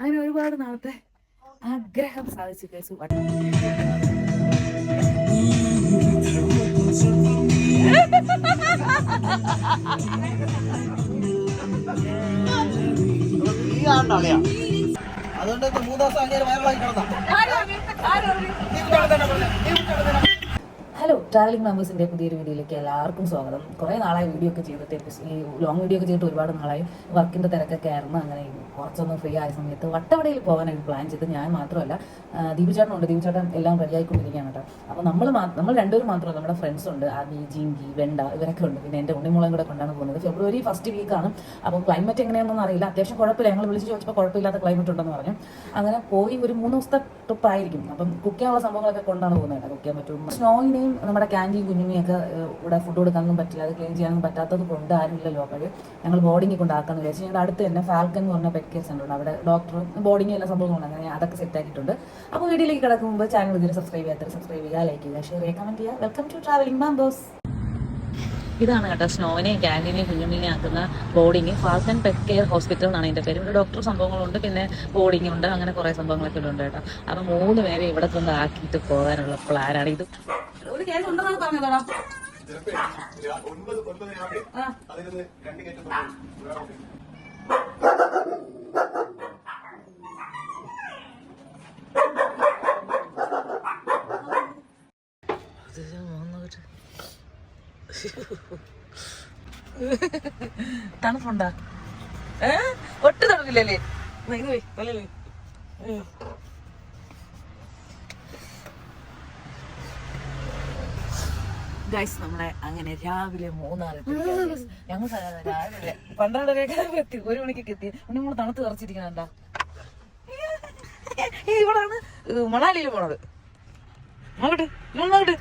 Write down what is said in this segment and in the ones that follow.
അങ്ങനെ ഒരുപാട് നാളത്തെ ആഗ്രഹം സാധിച്ചു കേസു അതുകൊണ്ട് മൂന്ന് ദിവസം അങ്ങനെ വയറായി കിടന്നാ ഹലോ ട്രാവലിംഗ് മെമ്പേഴ്സിന്റെ പുതിയൊരു വീഡിയോയിലേക്ക് എല്ലാവർക്കും സ്വാഗതം. കുറേ നാളായി വീഡിയോ ഒക്കെ ചെയ്തിട്ട് ഈ ലോങ് വീഡിയോ ഒക്കെ ചെയ്തിട്ട് ഒരുപാട് നാളായി. വർക്കിന്റെ തിരക്കൊക്കെ ആയിരുന്നു. അങ്ങനെ കുറച്ചൊന്നും ഫ്രീ ആയ സമയത്ത് വട്ടവടയിൽ പോകാനായിട്ട് പ്ലാൻ ചെയ്ത് ഞാൻ മാത്രമല്ല ആ, ദീപചേട്ടൻ എല്ലാം റെഡി ആയിക്കൊണ്ടിരിക്കുകയാണ് കേട്ടോ. അപ്പോൾ നമ്മൾ നമ്മൾ രണ്ടുപേരും മാത്രമല്ല നമ്മുടെ ഫ്രണ്ട്സ് ഉണ്ട്. ആദി ജിങ്കി വെണ്ട ഇവരൊക്കെ ഉണ്ട്. പിന്നെ എന്റെ ഉണ്ണിമുളം കൂടെ കൊണ്ടാണ് പോകുന്നത്. ഫെബ്രുവരി ഫസ്റ്റ് വീക്കാണ് അപ്പോൾ ക്ലൈമറ്റ് എങ്ങനെയാണെന്നൊന്നും അറിയില്ല. അത്യാവശ്യം കുഴപ്പമില്ല. ഞങ്ങൾ വിളിച്ച് ചോദിച്ചപ്പോൾ കുഴപ്പമില്ലാത്ത ക്ലൈമറ്റ് ഉണ്ടെന്ന് പറഞ്ഞു. അങ്ങനെ പോയി ഒരു മൂന്ന് ദിവസത്തെ ട്രിപ്പായിരിക്കും അപ്പം കുക്ക് ചെയ്യാനുള്ള സംഭവങ്ങളൊക്കെ കൊണ്ടാണ് പോകുന്നത് കുക്ക് ചെയ്യാൻ പറ്റും. സ്നോയിനെയും നമ്മുടെ ക്യാന്റീൻ കുഞ്ഞുമിയൊക്കെ ഇവിടെ ഫുഡ് കൊടുക്കാനൊന്നും പറ്റില്ല അത് ക്ലീൻ ചെയ്യാനൊന്നും പറ്റാത്തത് കൊണ്ട് ആരുമില്ലല്ലോ. അപ്പോൾ ഞങ്ങൾ ബോർഡിങ്ങിൽ കൊണ്ടാക്കാന്ന് വിചാരിച്ചു ഞങ്ങളുടെ അടുത്ത് തന്നെ ഫാൽക്കൻ എന്ന് പറഞ്ഞ പെറ്റ് സെന്റർ ഉണ്ട്. അവിടെ ഡോക്ടർ ബോർഡിംഗ് എല്ലാ ഉണ്ട്. അങ്ങനെ അതൊക്കെ സെറ്റ് ആക്കിയിട്ടുണ്ട്. അപ്പോൾ വീഡിയോയിലേക്ക് കിടക്കുമ്പോൾ ചാനൽ ഇതിൽ സബ്സ്ക്രൈബ് ചെയ്യാത്ത സബ്സ്ക്രൈബ് ചെയ്യുക ലൈക്ക് ചെയ്യുക ഷെയർ ചെയ്യുക കമന്റ് ചെയ്യുക. വെൽക്കം ടു ട്രാവലിംഗ് മാംബോസ് ഇതാണ് കേട്ടോ സ്നോവിനെയും ക്യാന്റീനെയും കുഞ്ഞുണ്ണിനെയും ആക്കുന്ന boarding. And pet care hospital എന്നാണ് ഇതിന്റെ പേര്. ഇവിടെ ഡോക്ടർ സംഭവങ്ങളുണ്ട് പിന്നെ ബോർഡിംഗ് ഉണ്ട് അങ്ങനെ കുറെ സംഭവങ്ങളൊക്കെ ഇവിടെ ഉണ്ട് കേട്ടോ. അപ്പൊ മൂന്ന് പേരെ ഇവിടെ കൊണ്ട് ആക്കിയിട്ട് പോകാനുള്ള പ്ലാനാണ് ഇത് ഒരു കേസ് ഉണ്ടെന്നാണ് പറഞ്ഞതാടാ തണുപ്പുണ്ടാ? ഏ? ഒട്ടും ഗൈസ് നമ്മളെ അങ്ങനെ രാവിലെ മൂന്നാറ് ഞങ്ങൾ രാവിലെ പന്ത്രണ്ടരയൊക്കെ എത്തി. ഒരു മണിക്കൊക്കെ എത്തി. നമ്മൾ തണുത്ത് നിറച്ചിരിക്കണണ്ട ഇവിടാണ് മണാലിയിൽ പോണത്. നോക്കട്ടെ നോക്കട്ടെ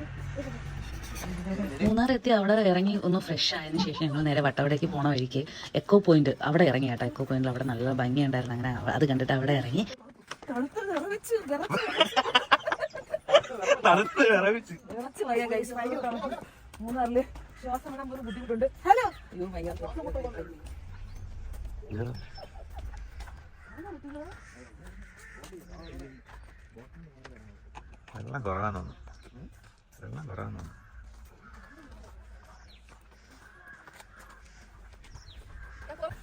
മൂന്നാർ എത്തി അവിടെ ഇറങ്ങി ഒന്ന് ഫ്രഷ് ആയതിനു ശേഷം ഞങ്ങൾ നേരെ വട്ടവടേക്ക് പോണ വഴിക്ക് എക്കോ പോയിന്റ് അവിടെ ഇറങ്ങി കേട്ടോ എക്കോ പോയിന്റിൽ അവിടെ നല്ല ഭംഗിയുണ്ടായിരുന്നു. അങ്ങനെ അത് കണ്ടിട്ട് അവിടെ ഇറങ്ങി. മൂന്നാറിൽ ശ്വാസം വിടാൻ പോലും ബുദ്ധിമുട്ടുണ്ട്. ഹലോ. അയ്യോ ഭയങ്കര വെള്ളം കുറവാണെന്ന് വെള്ളം കുറവാണെന്ന്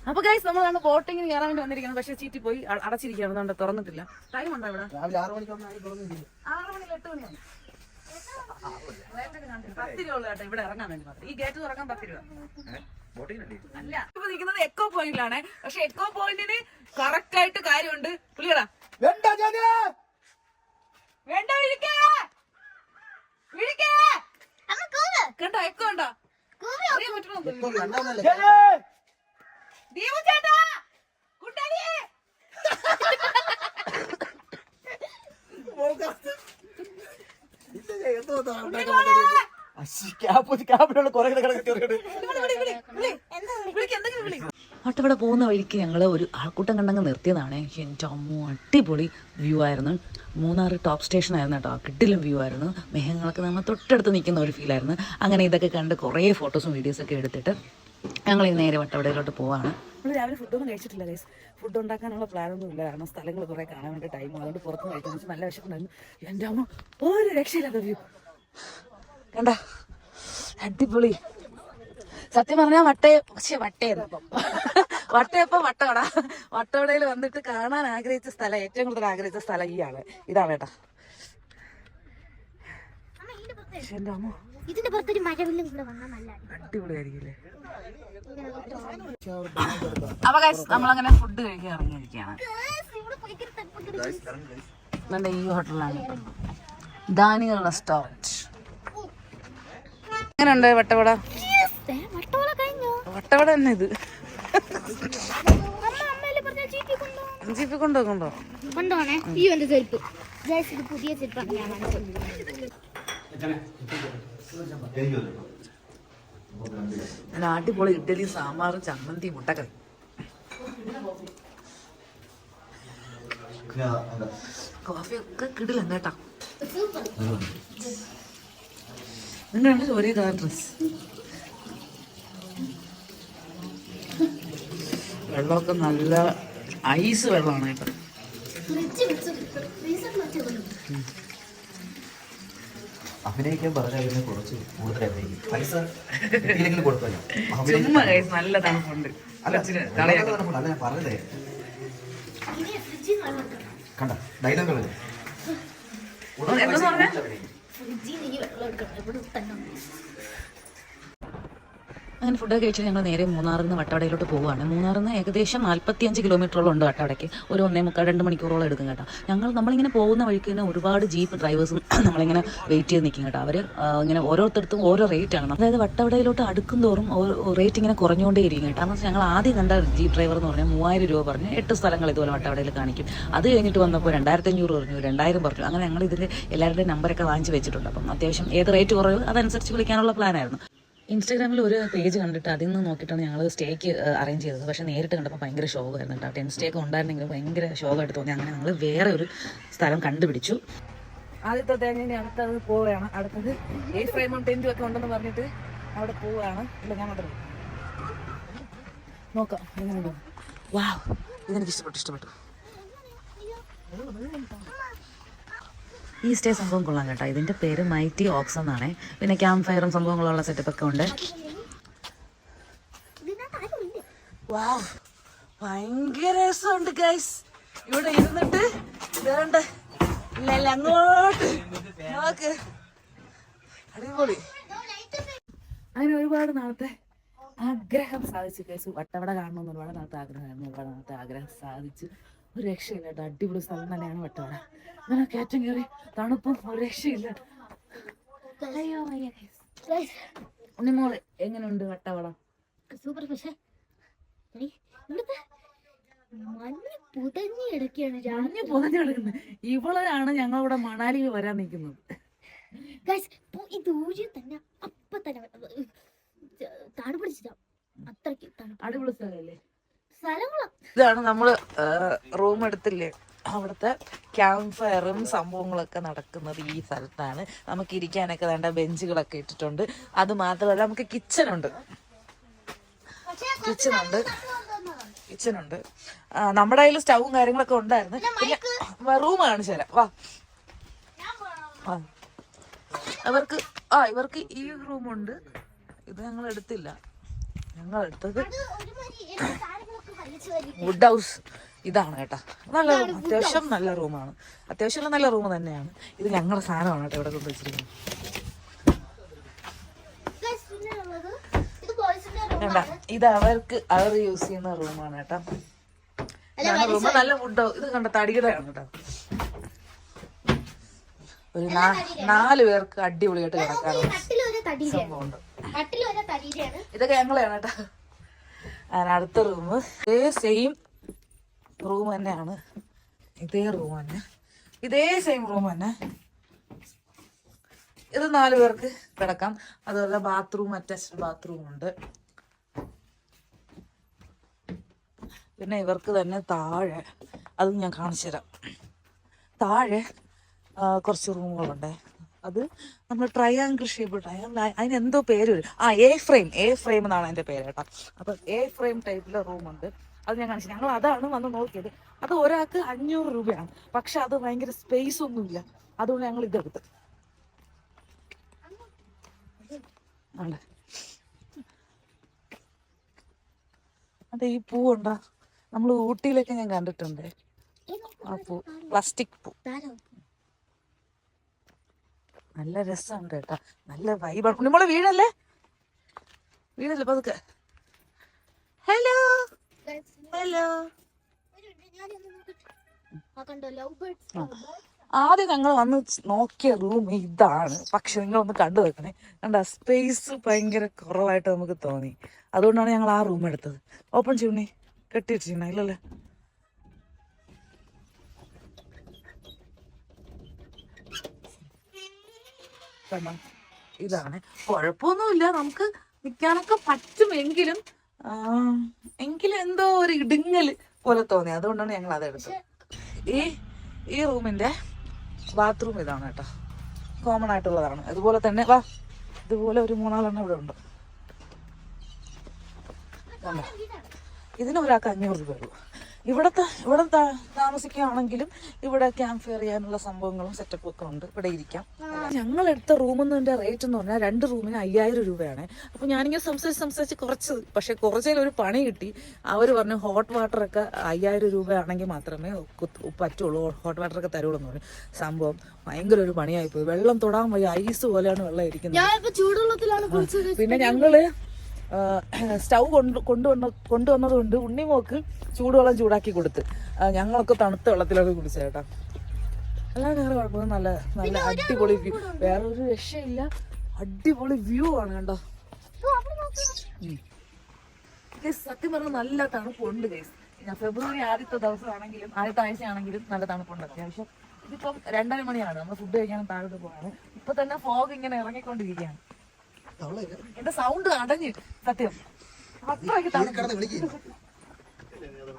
അപ്പൊ ഗൈസ് നമ്മളാണ് ബോട്ടിങ്ങിന് കയറാൻ വേണ്ടി വന്നിരിക്കുന്നത്. പക്ഷെ ചീറ്റി പോയി അ- അടച്ചിരിക്കുകയാണ്. അതുകൊണ്ട് തുറന്നിട്ടില്ല. ടൈം ഉണ്ടോ ഇവിടെ? രാവിലെ ആറ് മണിക്ക് ആയി തുറന്നില്ല ആറ് മണി എട്ട് കണ്ടില്ല. പത്ത് രൂപ ഉള്ളു കേട്ടോ. ഇവിടെ ഇറങ്ങാൻ വേണ്ടി മാത്രം. ഈ ഗേറ്റ് തുറക്കാൻ പത്ത് രൂപ. അല്ല? ഇപ്പൊ നിൽക്കുന്നത് എക്കോ പോയിന്റിലാണ് പക്ഷെ എക്കോ പോയിന്റിന് കറക്റ്റ് ആയിട്ട് കാര്യമുണ്ട്. പുള്ളിയടാ വേണ്ട ജാതി! വേണ്ട വിളിക്കേ! വിളിക്കേ! കണ്ടോ? എക്കോ ഉണ്ടോ? അറിയാൻ പറ്റണോ ഇപ്പൊ അവിടെ പോകുന്ന വഴിക്ക് ഞങ്ങൾ ഒരു ആൾക്കൂട്ടം കണ്ടങ്ങ് നിർത്തിയതാണ്. എന്റെ അമ്മ അടിപൊളി വ്യൂ ആയിരുന്നു. മൂന്നാർ ടോപ്പ് സ്റ്റേഷൻ ആയിരുന്നു കേട്ടോ. കിട്ടിലും വ്യൂ ആയിരുന്നു. മേഘങ്ങളൊക്കെ നമ്മൾ തൊട്ടടുത്ത് നിൽക്കുന്ന ഒരു ഫീൽ ആയിരുന്നു. അങ്ങനെ ഇതൊക്കെ കണ്ട് കുറേ ഫോട്ടോസും വീഡിയോസൊക്കെ എടുത്തിട്ട് ഞങ്ങൾ ഈ നേരെ വട്ടവടയിലോട്ട് പോവാണ്. നമ്മൾ രാവിലെ ഫുഡൊന്നും കഴിച്ചിട്ടില്ല ഗൈസ് ഫുഡ് ഉണ്ടാക്കാനുള്ള പ്ലാനൊന്നും ഇല്ല. കാരണം സ്ഥലങ്ങൾ കുറേ കാണാൻ വേണ്ടി ടൈം അതുകൊണ്ട് പുറത്ത് കഴിക്കാൻ നല്ല വിശപ്പുണ്ടായിരുന്നു. എന്റെ അമ്മ ഒരു രക്ഷയില്ലാത്ത വ്യൂ കണ്ട? അടിപൊളി. സത്യം പറഞ്ഞാൽ വട്ടയെ പക്ഷെ വട്ടയെന്ന് വട്ടയപ്പം വട്ടവട. വട്ടവടയിൽ വന്നിട്ട് കാണാൻ ആഗ്രഹിച്ച സ്ഥലം ഏറ്റവും കൂടുതൽ ആഗ്രഹിച്ച സ്ഥലം ഈ ആണ് ഇതാണ് കേട്ടോ. എന്റെ അമ്മ. ഇതിന്റെ പുറത്തൊരു മഴവില്ലും കൂടെ വന്നാൽ നല്ല അടിപൊളിയായിരിക്കില്ലേ അപ്പൊ ഗൈസ് നമ്മളങ്ങനെ ഫുഡ് കഴിക്കാൻ ഇറങ്ങിയിരിക്കുകയാണ്. നമ്മുടെ ഈ ഹോട്ടലിലാണ് ദാനികൾ റെസ്റ്റോറന്റ് എങ്ങനെയുണ്ട് വട്ടവട? വട്ടവട തന്നെ ഇത്. ജീപ്പി കൊണ്ടോ? കൊണ്ടോ കൊണ്ടോണേ. ഈ എന്റെ ചെരുപ്പ്. പുതിയ ചെരുപ്പാണ് ഞാൻ അടിപൊളി ഇഡ്ഡലി സാമ്പാർ ചമ്മന്തി മുട്ടക്കറി. കോഫി ഒക്കെ കിടില്ല കേട്ടാ നിങ്ങളുടെ ഒരേ കളർ ഡ്രസ് വെള്ളമൊക്കെ നല്ല ഐസ് വെള്ളമാണ് കേട്ടോ ഫ്രിഡ്ജ് വെച്ച് ഫ്രീസറിൽ വെച്ച് അഭിനയിക്കാൻ പറഞ്ഞാൽ പിന്നെ കുറച്ച് കൂടുതൽ അഭിനയിക്കും. പൈസ കിട്ടിയില്ലെങ്കിലും കൊടുത്തല്ലോ നല്ല തണുപ്പുണ്ട്. അല്ല. തണുപ്പുണ്ട്. ഞാൻ പറഞ്ഞതേ കണ്ട? ഡയലോഗുകൾ എന്താ അങ്ങനെ ഫുഡൊക്കെ കഴിച്ച് ഞങ്ങൾ നേരെ മൂന്നാറിൽ നിന്ന് വട്ടവടയിലോട്ട് പോവുകയാണ്. മൂന്നാറിൽ നിന്ന് ഏകദേശം നാൽപ്പത്തിയഞ്ച് കിലോമീറ്ററോളം ഉണ്ട് വട്ടവടയ്ക്ക് ഒരു ഒന്നേ മുക്കാൽ രണ്ട് മണിക്കൂറോളം എടുക്കും കേട്ടോ. ഞങ്ങൾ നമ്മളിങ്ങനെ പോകുന്ന വഴിക്ക് തന്നെ ഒരുപാട് ജീപ്പ് ഡ്രൈവേഴ്സും നമ്മളിങ്ങനെ വെയിറ്റ് ചെയ്ത് നിൽക്കും കേട്ടോ. അവർ ഇങ്ങനെ ഓരോരുത്തർക്കും ഓരോ റേറ്റ് ആണ്. അതായത് വട്ടവടയിലോട്ട് അടുക്കും തോറും റേറ്റ് ഇങ്ങനെ കുറഞ്ഞുകൊണ്ടേയിരിക്കും കേട്ടോ. എന്ന് വെച്ചാൽ ഞങ്ങൾ ആദ്യം കണ്ട ജീപ്പ് ഡ്രൈവർ എന്ന് പറഞ്ഞാൽ മൂവായിരം രൂപ പറഞ്ഞ് എട്ട് സ്ഥലങ്ങൾ ഇതുപോലെ വട്ടവടയിൽ കാണിക്കും. അത് കഴിഞ്ഞിട്ട് വന്നപ്പോൾ രണ്ടായിരത്തഞ്ഞൂറ് പറഞ്ഞു രണ്ടായിരം പറഞ്ഞു. അങ്ങനെ ഞങ്ങൾ ഇതിന്റെ എല്ലാവരുടെയും നമ്പറൊക്കെ വാങ്ങിച്ച് വെച്ചിട്ടുണ്ട്. അപ്പം അത്യാവശ്യം ഏത് റേറ്റ് കുറവ് അതനുസരിച്ച് വിളിക്കാനുള്ള പ്ലാനായിരുന്നു ഇൻസ്റ്റാഗ്രാമിൽ ഒരു പേജ് കണ്ടിട്ട് അതിൽ നിന്ന് നോക്കിയിട്ടാണ് ഞങ്ങൾ സ്റ്റേക്ക് അറേഞ്ച് ചെയ്തത്. പക്ഷേ നേരിട്ട് കണ്ടപ്പോൾ ഭയങ്കര ഷോകായിരുന്നു കേട്ടോ. ടെൻ സ്റ്റേക്ക് ഉണ്ടായിരുന്നെങ്കിലും ഭയങ്കര ഷോകായിട്ട് തോന്നി. അങ്ങനെ ഞങ്ങൾ വേറെ ഒരു സ്ഥലം കണ്ടുപിടിച്ചു. ആദ്യത്തെ തേങ്ങ അടുത്തത് പോവുകയാണ്. അടുത്തത് എ ഫ്രെയിമും ടെന്റും ഒക്കെ ഉണ്ടെന്ന് പറഞ്ഞിട്ട് അവിടെ പോവുകയാണ്. ഇല്ല ഞാൻ മാത്രം നോക്കാം എങ്ങനെയുണ്ട്? വാവ് ഇതെനിക്ക് ഇഷ്ടപ്പെട്ടു ഇഷ്ടപ്പെട്ടു. ഈ സ്റ്റേ സംഭവം കൊള്ളാം കേട്ടോ. ഇതിന്റെ പേര് മൈറ്റി ഓക്സ് എന്നാണേ. പിന്നെ ക്യാമ്പ് ഫയറും സംഭവങ്ങളുള്ള സെറ്റപ്പ് ഒക്കെ ഉണ്ട്. ഭയങ്കര രസമുണ്ട് ഗൈസ് ഇവിടെ ഇരുന്നിട്ട് വേണ്ട ഇല്ല അങ്ങോട്ട്. നോക്ക്. അടിപൊളി. അങ്ങനെ ഒരുപാട് നാളത്തെ ആഗ്രഹം സാധിച്ചു കേസ് വട്ടവട കാണണമെന്ന് ഒരുപാട് നാളത്തെ ആഗ്രഹമായിരുന്നു ഒരുപാട് നാളത്തെ ആഗ്രഹം സാധിച്ചു. ഒരു രക്ഷയില്ല കേട്ടോ അടിപൊളി സ്ഥലം തന്നെയാണ് വട്ടവട. ഇങ്ങനെ കയറ്റം കയറി തണുപ്പും ഒരു രക്ഷയില്ല അയ്യോ എങ്ങനെയുണ്ട് വട്ടവട? സൂപ്പർ പക്ഷേ എടി, ഇവിടുത്തെ മഞ്ഞ് പുതഞ്ഞ് കിടക്കുകയാണ് ഞാഞ്ഞു പുകഞ്ഞു കിടക്കുന്നത് ഇവളാണ് ഞങ്ങളിവിടെ മണാലിയിൽ വരാൻ നിൽക്കുന്നത്. ഗൈസ് ഈ ദൂരെ തന്നെ അപ്പൊ തന്നെ തണുപ്പ് പിടിച്ചിട്ടാ. അത്രയ്ക്ക് തണുപ്പ്. അടിപൊളി സ്ഥലമല്ലേ ഇതാണ് നമ്മൾ റൂം എടുത്തില്ലേ? അവിടുത്തെ ക്യാമ്പ് ഫയറും സംഭവങ്ങളൊക്കെ നടക്കുന്നത് ഈ സ്ഥലത്താണ്. നമുക്ക് ഇരിക്കാനൊക്കെ വേണ്ട ബെഞ്ചുകളൊക്കെ ഇട്ടിട്ടുണ്ട്. അത് മാത്രമല്ല നമുക്ക് കിച്ചണുണ്ട്. ഉണ്ട് കിച്ചണുണ്ട്. ആ, നമ്മുടെ കയ്യിൽ സ്റ്റൗവും കാര്യങ്ങളൊക്കെ ഉണ്ടായിരുന്നു. പിന്നെ റൂം കാണിച്ചു തരാം. വാ. ഇവർക്ക് അവർക്ക് ആ. ഇവർക്ക് ഈ റൂമുണ്ട്. ഇത് ഞങ്ങൾ എടുത്തില്ല ഞങ്ങൾ എടുത്തത് വുഡ് ഹൗസ് ഇതാണ് കേട്ടോ. നല്ല റൂം. അത്യാവശ്യം നല്ല റൂമാണ്. അത്യാവശ്യം നല്ല റൂം തന്നെയാണ്. ഇത് ഞങ്ങളുടെ സാധനമാണ് കേട്ടോ ഇവിടെ കൊണ്ടുവച്ചിരിക്കുന്നത് ഇത് അവർക്ക് അവർ യൂസ് ചെയ്യുന്ന റൂമാണ് കേട്ടോ. Room room. നല്ല ഫുഡ് ഇത് കണ്ട തടികടയാണ് കേട്ടോ. ഒരു നാല് പേർക്ക് അടിപൊളിയായിട്ട് കിടക്കാറുണ്ട്. ഇതൊക്കെ ഞങ്ങളെയാണ് കേട്ടോ. അടുത്ത റൂം. ഇതേ സെയിം റൂം തന്നെയാണ്. ഇതേ റൂം തന്നെ. ഇതേ സെയിം റൂം തന്നെ. ഇത് നാല് പേർക്ക് കിടക്കാം. അതുപോലെ ബാത്റൂം അറ്റാച്ച്ഡ് ബാത്റൂം ഉണ്ട്. പിന്നെ ഇവർക്ക് തന്നെ താഴെ അതും ഞാൻ കാണിച്ചു തരാം താഴെ കുറച്ച് റൂമുകളുണ്ട്. അത് നമ്മൾ ട്രയാങ്കിൾ ഷേപ്പ് ട്രയാങ്കിൾ അതിന് എന്തോ പേര് വരും. ആ എ ഫ്രെയിം എ ഫ്രെയിം എന്നാണ് അതിന്റെ പേര് കേട്ടോ. അപ്പൊ എ ഫ്രെയിം ടൈപ്പിലെ റൂം ഉണ്ട്. അത് ഞാൻ കാണിച്ചു ഞങ്ങൾ അതാണ് വന്ന് നോക്കിയത്. അത് ഒരാൾക്ക് അഞ്ഞൂറ് രൂപയാണ്. പക്ഷെ അത് ഭയങ്കര സ്പേസ് ഒന്നുമില്ല അതുകൊണ്ട് ഞങ്ങൾ ഇതെടുത്ത് അതെ ഈ പൂ ഉണ്ടാ? നമ്മൾ ഊട്ടിയിലൊക്കെ ഞാൻ കണ്ടിട്ടുണ്ട്. ആ പൂ. പ്ലാസ്റ്റിക് പൂ. നല്ല രസമുണ്ട് കേട്ടോ. നല്ല വൈബാണ് കുഞ്ഞുമോളെ വീടല്ലേ വീടല്ലേ പതുക്കെ? ഹലോ ഹലോ ആദ്യം ഞങ്ങൾ വന്ന് നോക്കിയ റൂം ഇതാണ്. പക്ഷെ നിങ്ങൾ ഒന്ന് കണ്ടു വെക്കണേ. കണ്ട സ്പേസ് ഭയങ്കര കുറവായിട്ട് നമുക്ക് തോന്നി. അതുകൊണ്ടാണ് ഞങ്ങൾ ആ റൂം എടുത്തത്. ഓപ്പൺ ചെയ്യണേ കെട്ടിയിട്ടിരിക്കണേ. ഇല്ലല്ലേ? ഇതാണ്. കുഴപ്പമൊന്നുമില്ല. നമുക്ക് നിൽക്കാനൊക്കെ പറ്റുമെങ്കിലും എങ്കിലും എന്തോ ഒരു ഇടുങ്ങൽ പോലെ തോന്നി. അതുകൊണ്ടാണ് ഞങ്ങൾ അതെടുത്തത് ഈ ഈ റൂമിന്റെ ബാത്റൂം ഇതാണ് കേട്ടോ. കോമൺ ആയിട്ടുള്ളതാണ്. അതുപോലെ തന്നെ വാ ഇതുപോലെ ഒരു മൂന്നാലെണ്ണം ഇവിടെ ഉണ്ട്? ഇതിന് ഒരാൾക്ക് അഞ്ഞൂറ് രൂപ ഉള്ളൂ. ഇവിടത്തെ ഇവിടെ താമസിക്കുകയാണെങ്കിലും ഇവിടെ ക്യാമ്പ് ഫെയർ ചെയ്യാനുള്ള സംഭവങ്ങളും സെറ്റപ്പും ഒക്കെ ഉണ്ട്. ഇവിടെ ഇരിക്കാം. ഞങ്ങൾ എടുത്ത റൂമിന്റെ റേറ്റ് എന്ന് പറഞ്ഞാൽ രണ്ട് റൂമിന് അയ്യായിരം രൂപയാണ്. അപ്പൊ ഞാനിങ്ങനെ സംസാരിച്ച് സംസാരിച്ച് കുറച്ച് പക്ഷെ കുറച്ചേ ഒരു പണി കിട്ടി. അവർ പറഞ്ഞു ഹോട്ട് വാട്ടർ ഒക്കെ അയ്യായിരം രൂപയാണെങ്കിൽ മാത്രമേ പറ്റുള്ളൂ. ഹോട്ട് വാട്ടർ ഒക്കെ തരുള്ളൂ എന്ന് പറഞ്ഞു. സംഭവം ഭയങ്കര ഒരു പണിയായി പോയി. വെള്ളം തൊടാൻ വയ്യ. ഐസ് പോലെയാണ് വെള്ളം ഇരിക്കുന്നത്. പിന്നെ ഞങ്ങൾ സ്റ്റൗ കൊണ്ട് കൊണ്ടുവന്ന കൊണ്ടുവന്നത് കൊണ്ട് ഉണ്ണിമോക്ക് ചൂടുവെള്ളം ചൂടാക്കി കൊടുത്ത്. ഞങ്ങളൊക്കെ തണുത്ത വെള്ളത്തിലൊക്കെ കുടിച്ചു ചേട്ടാ അല്ലാതെ വേറെ കുഴപ്പമൊന്നും നല്ല നല്ല അടിപൊളി വ്യൂ വേറെ ഒരു രക്ഷയില്ല. അടിപൊളി വ്യൂ ആണ് കണ്ടോ. സത്യം പറഞ്ഞാൽ നല്ല തണുപ്പുണ്ട് ഗൈസ് ഫെബ്രുവരി ആദ്യത്തെ ദിവസമാണെങ്കിലും ആദ്യത്തെ ആഴ്ചയാണെങ്കിലും നല്ല തണുപ്പുണ്ട് അത്യാവശ്യം. ഇതിപ്പം രണ്ടര മണിയാണ്. നമ്മൾ ഫുഡ് കഴിക്കാനും താഴോട്ട് പോകാണ് ഇപ്പൊ തന്നെ ഫോഗ് ഇങ്ങനെ ഇറങ്ങിക്കൊണ്ടിരിക്കുകയാണ്. എന്റെ സൗണ്ട് അടഞ്ഞു സത്യം. അത്രയ്ക്ക്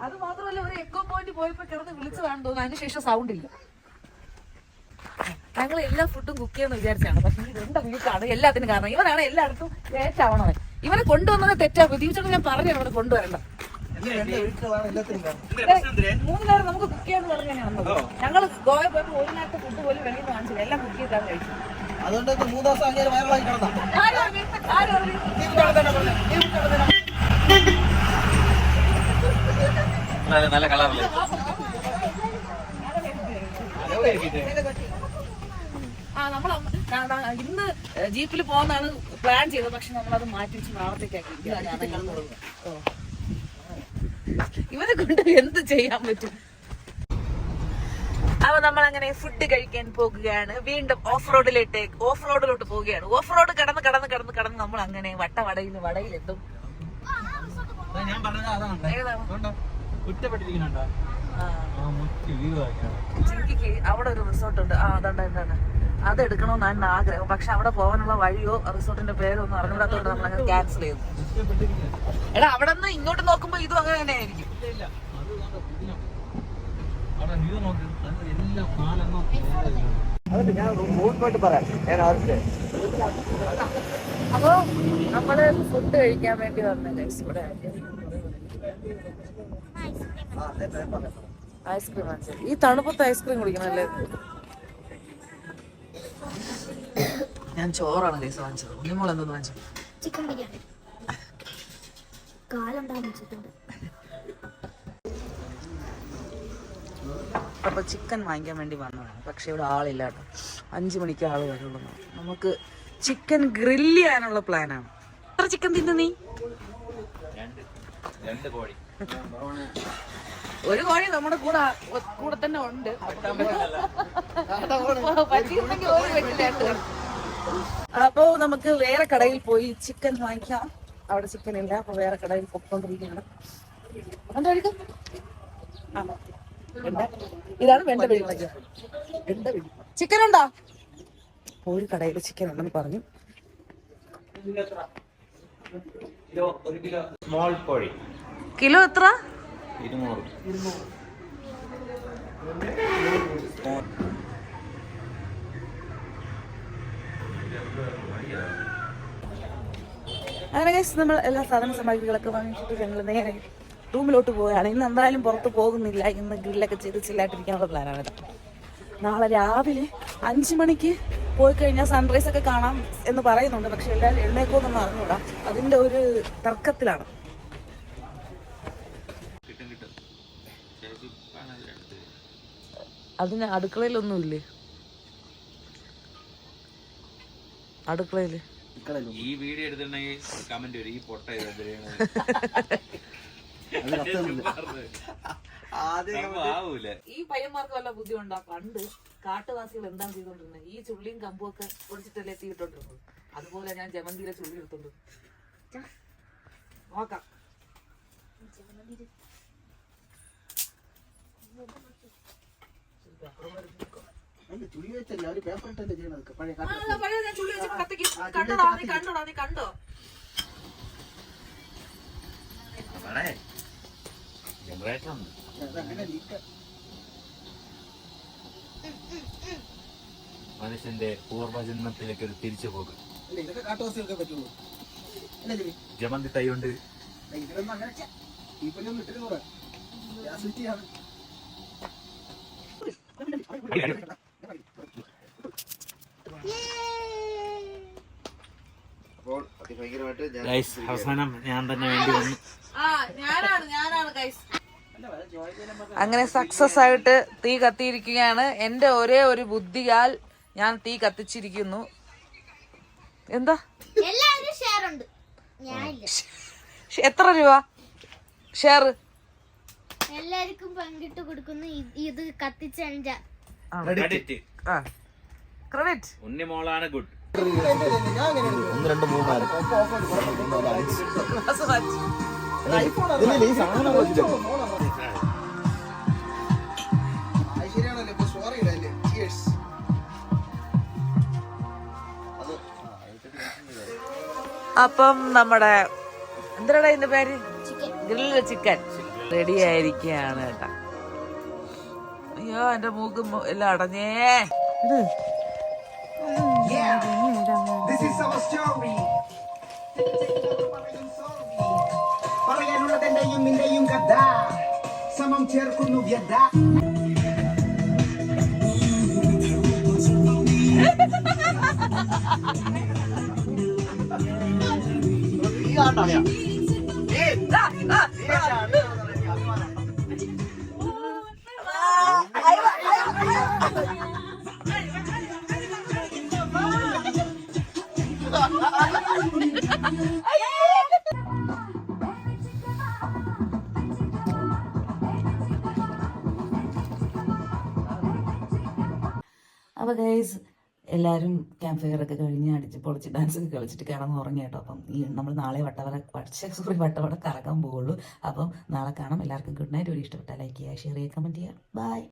അത് മാത്രമല്ല ഒരു എക്കോ പോയിന്റ് പോയപ്പോ കിടന്ന് വിളിച്ചതാണ് തോന്നുന്നു. അതിനുശേഷം സൗണ്ട് ഇല്ല. ഞങ്ങൾ എല്ലാ ഫുഡും കുക്ക് ചെയ്യാന്ന് വിചാരിച്ചാണ്. പക്ഷെ രണ്ട് വീക്കാണ് എല്ലാത്തിനും കാരണം. ഇവനാണ് എല്ലായിടത്തും ലേറ്റാവണത് ഇവനെ കൊണ്ടുവന്നത് തെറ്റാ. പ്രതീക്ഷിച്ചോണ്ട് ഞാൻ പറഞ്ഞു അവനെ കൊണ്ടുവരണ്ട. മൂന്ന് നേരം നമുക്ക് കുക്ക് ചെയ്യാന്ന് വന്നത്. ഞങ്ങൾ ഗോവ പോയപ്പോ ഒരു നേരത്തെ ഫുഡ് പോലും വെളിയിൽ നിന്ന് കാണിച്ചില്ല. എല്ലാം കുക്ക് ചെയ്താണ് കഴിച്ചത് അതുകൊണ്ട് മൂന്നാം ദിവസം അങ്ങനെ വയറിളായി കിടന്നാ? നല്ല നല്ല കളറല്ലേ ആ നമ്മൾ ഇന്ന് ജീപ്പിൽ പോകുന്നതാണ് പ്ലാൻ ചെയ്തത്. പക്ഷെ നമ്മളത് മാറ്റി വെച്ച് നാളത്തേക്കാക്കി. ഇവരെ ഇവനെ കൊണ്ട് എന്ത് ചെയ്യാൻ പറ്റും? അപ്പൊ നമ്മൾ അങ്ങനെ ഫുഡ് കഴിക്കാൻ പോകുകയാണ്. വീണ്ടും ഓഫ് റോഡിലേക്ക് ഓഫ് റോഡിലോട്ട് പോവുകയാണ്. ഓഫ് റോഡ് കടന്ന് കടന്ന് കടന്ന് കടന്ന് നമ്മൾ അങ്ങനെ വട്ടവടയിൽ വടയിലെത്തും ഞാൻ പറഞ്ഞത് അതാണ്. കുറ്റപ്പെട്ടിരിക്കുന്നുണ്ടോ? ചിങ്കിക്ക് അവിടെ ഒരു റിസോർട്ട് ഉണ്ട്. ആ അതുണ്ട് എന്താണ്? അത് എടുക്കണമെന്നാണ് ആഗ്രഹം. പക്ഷെ അവിടെ പോകാനുള്ള വഴിയോ റിസോർട്ടിന്റെ പേരോ ഒന്നും അറിഞ്ഞൂടാത്തോണ്ട് നമ്മൾ അങ്ങനെ ക്യാൻസൽ ചെയ്തു എടാ അവിടെ നിന്ന് ഇങ്ങോട്ട് നോക്കുമ്പോ ഇതും അങ്ങനെ തന്നെ ആയിരിക്കും അപ്പൊ നമ്മൾ ഫുഡ് കഴിക്കാൻ വേണ്ടി വന്നത് ഇവിടെ ഐസ്ക്രീം വാങ്ങിച്ചത് ഈ തണുപ്പത്ത് ഐസ്ക്രീം കുടിക്കണല്ലേ? ഞാൻ ചോറാണ് കേസ് വാങ്ങിച്ചത്. ഉണ്ണിമോൾ എന്തെന്ന് വാങ്ങിച്ചത്? ചിക്കൻ ബിരിയാണി കാലുണ്ടാവും വെച്ചിട്ടുണ്ട് അപ്പൊ ചിക്കൻ വാങ്ങിക്കാൻ വേണ്ടി വന്നതാണ്. പക്ഷെ ഇവിടെ ആളില്ല കേട്ടോ. അഞ്ചു മണിക്ക് ആൾ വരുള്ളൂ. നമുക്ക് ചിക്കൻ ഗ്രില്ല് ചെയ്യാനുള്ള പ്ലാനാണ് എത്ര ചിക്കൻ തിന്നു നീ? ഒരു കോഴി നമ്മുടെ കൂടെ കൂടെ തന്നെ ഉണ്ട്. പറ്റിയിരുന്നെങ്കിൽ ഒരു. അപ്പൊ നമുക്ക് വേറെ കടയിൽ പോയി ചിക്കൻ വാങ്ങിക്കാം. അവിടെ ചിക്കൻ ഇല്ല. അപ്പൊ വേറെ കടയിൽ പൊക്കോണ്ടിരിക്കുകയാണ്. എന്താ വെണ്ട. ഇതാണ് വെണ്ട പിഴുങ്ങി ചിക്കൻ ഉണ്ടോ ഒരു കടയിൽ ചിക്കൻ ഉണ്ടെന്ന് പറഞ്ഞു. കിലോ എത്ര? ഇരുന്നൂറ്. അങ്ങനെ നമ്മൾ എല്ലാ സാധന സാമഗ്രികളൊക്കെ വാങ്ങിച്ചിട്ട് ഞങ്ങൾ നേരെ റൂമിലോട്ട് പോവുകയാണ്. ഇന്ന് എന്തായാലും പുറത്ത് പോകുന്നില്ല. ഇന്ന് ഗ്രില്ലൊക്കെ ചെയ്ത് ചില്ലായിട്ടിരിക്കാനുള്ള പ്ലാനാണ് നാളെ രാവിലെ അഞ്ചു മണിക്ക് പോയി കഴിഞ്ഞാൽ സൺറൈസ് ഒക്കെ കാണാം എന്ന് പറയുന്നുണ്ട്. പക്ഷെ എല്ലാവരും എഴുന്നേക്കോന്നൊന്നും അറിഞ്ഞൂടാ അതിന്റെ ഒരു തർക്കത്തിലാണ്. അതിന് അടുക്കളയിലൊന്നുമില്ലേ? അടുക്കളയിൽ. ഈ വീഡിയോ എടുത്തിട്ടുണ്ടെങ്കിൽ കമന്റ് വരും. ഈ പൊട്ട? അത് കത്തൊന്നുമില്ല ആദ്യം ഈ പയ്യന്മാർക്ക് വല്ല ബുദ്ധിമുണ്ടോ പണ്ട് കാട്ടുവാസികൾ എന്താണ് ചെയ്തോണ്ടിരുന്നത് ഈ ചുള്ളിയും കമ്പും ഒക്കെ പൊടിച്ചിട്ടല്ലേ തീയിട്ടോണ്ടിരുന്നത് അതുപോലെ ഞാൻ ജമന്തിയിലെ ചുള്ളി എടുത്തോണ്ട് നോക്കാം. ചുള്ളി വെച്ചല്ലേ? അവർ പേപ്പർ ഇട്ടല്ലേ ചെയ്യണത്? പഴയ ചുള്ളി കണ്ടോടാ നീ കണ്ടോ? ജനറേറ്റർ ഉണ്ട് മനുഷ്യന്റെ പൂർവജന്മത്തിലേക്ക് ഒരു തിരിച്ചു പോകും? ജമന്തി തൈ കൊണ്ട് ഏയ് ഇതിലൊന്നും അങ്ങനെ ഈ പണിയൊന്നും ഇട്ടിരുന്നൂടെ ഗ്യാസിറ്റിയാണ് അപ്പോൾ ഞാൻ അവസാനം ഞാൻ തന്നെ വേണ്ടി വന്നു. ഞാനാണ് ഞാനാണ് ഗൈസ് അങ്ങനെ സക്സസ് ആയിട്ട് തീ കത്തിയിരിക്കുകയാണ്. എന്റെ ഒരേ ഒരു ബുദ്ധിയാൽ ഞാൻ തീ കത്തിച്ചിരിക്കുന്നു. എന്താ? എത്ര രൂപ? ഷെയർ. എല്ലാവർക്കും പങ്കിട്ട് കൊടുക്കുന്നു. ഇത് കത്തിച്ചഞ്ച ക്രെഡിറ്റ് ആ. ക്രെഡിറ്റ് ഉണ്ണിമോളാണ് ഗുഡ് ഒന്ന് രണ്ട് മൂന്ന് നാല് ഇതിലില്ല, ഈ സാധനം അപ്പം നമ്മുടെ എന്താടാ ഇതിന്റെ പേര്? Grill chicken. റെഡി ആയിരിക്കുകയാണ് കേട്ടാ. അയ്യോ എന്റെ മൂക്ക് എല്ലാം അടഞ്ഞേ. ഇത് This is our story. പറയാനുള്ളത് എന്റെയും നിന്റെയും കഥ സമം ചേർക്കുന്നു വ്യഥ ഈ ആട്ടാണ് ഗൈസ് എല്ലാവരും ക്യാമ്പ് ഫയർ ഒക്കെ കഴിഞ്ഞ് അടിച്ച് പൊളിച്ച് ഡാൻസ് ഒക്കെ കളിച്ചിട്ട് കിടന്ന് ഉറങ്ങി കേട്ടോ. അപ്പം ഈ നമ്മൾ നാളെ വട്ടവട പക്ഷേ സോറി വട്ടവട കറക്കാൻ പോവുള്ളൂ. അപ്പം നാളെ കാണാം. എല്ലാവർക്കും ഗുഡ് നൈറ്റ് ഒരു ഇഷ്ടപ്പെട്ട ലൈക്ക് ചെയ്യുക ഷെയർ ചെയ്യുക കമന്റ് ചെയ്യുക. ബൈ